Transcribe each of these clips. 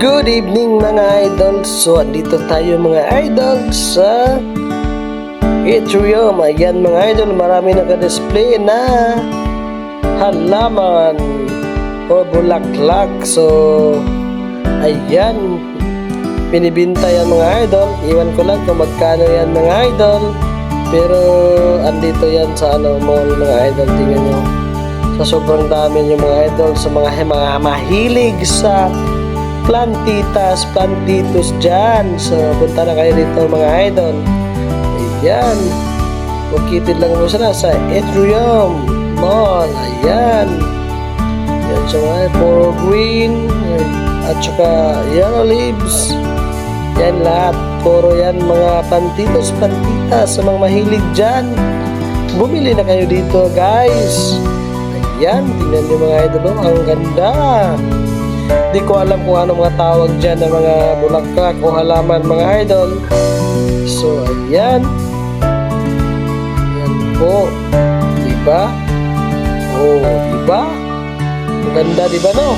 Good evening mga idol. So, andito tayo mga idol sa Atrium. Ayan mga idol, marami naka-display na halaman o bulaklak. So, ayan. Binibinta yan mga idol. Iwan ko lang kung magkano yan mga idol. Pero, andito yan sa ano, mall mga idol. Tingnan nyo. Sa sobrang dami yung mga idol, sa mga, mga mahilig sa plantitas, plantitos dyan. So, punta na kayo dito mga idol. Ayan. Located lang mo sila sa Atrium Mall. Ayan. Yan sa mga puro green. At saka yellow leaves. Yan lahat. Puro yan mga plantitos, plantitas sa mga mahilig dyan. Bumili na kayo dito guys. Ayan. Tingnan niyo mga idol. oh, Ang ganda. Di ko alam kung ano mga tawag dyan ng mga bulaklak o halaman mga idol. So, ayan. Ayan po. Diba? Oh, diba? Ang ganda, diba no?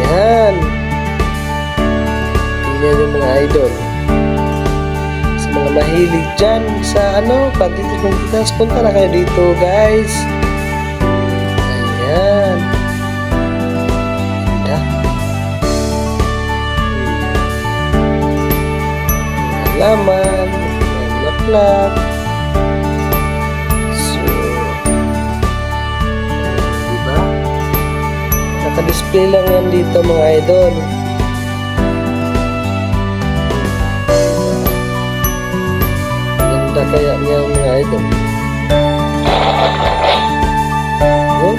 Ayan. Tingnan yung mga idol. Sa mga mahilig dyan sa ano, pantitas pantitas, punta na kayo dito guys. Halaman, laklak. So, diba? Naka-display lang yan dito mga idol. Ganda kaya niya mga idol. Yun.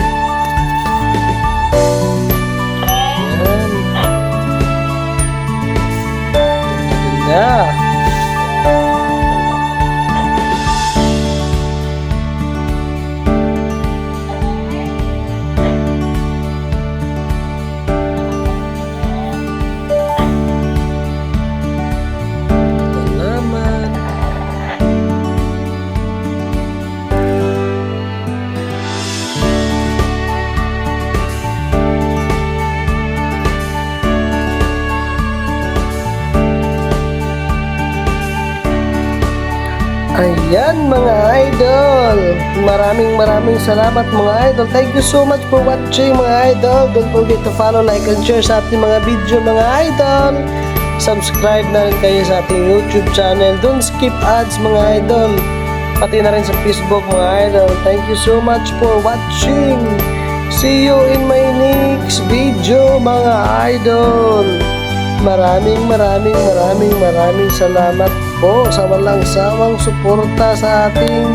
Yan. Ayan mga idol. Maraming maraming salamat mga idol. Thank you so much for watching mga idol. Don't forget to follow, like, and share sa ating mga video mga idol. Subscribe na rin kayo sa ating YouTube channel. Don't skip ads mga idol. Pati na rin sa Facebook mga idol. Thank you so much for watching. See you in my next video mga idol. Maraming maraming maraming maraming salamat po sa walang sawang suporta sa ating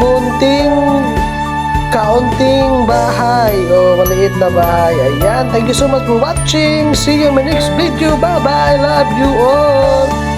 kunting kaunting bahay o maliit na bahay. Ayan, thank you so much for watching. See you in my next video. Bye-bye. Love you all.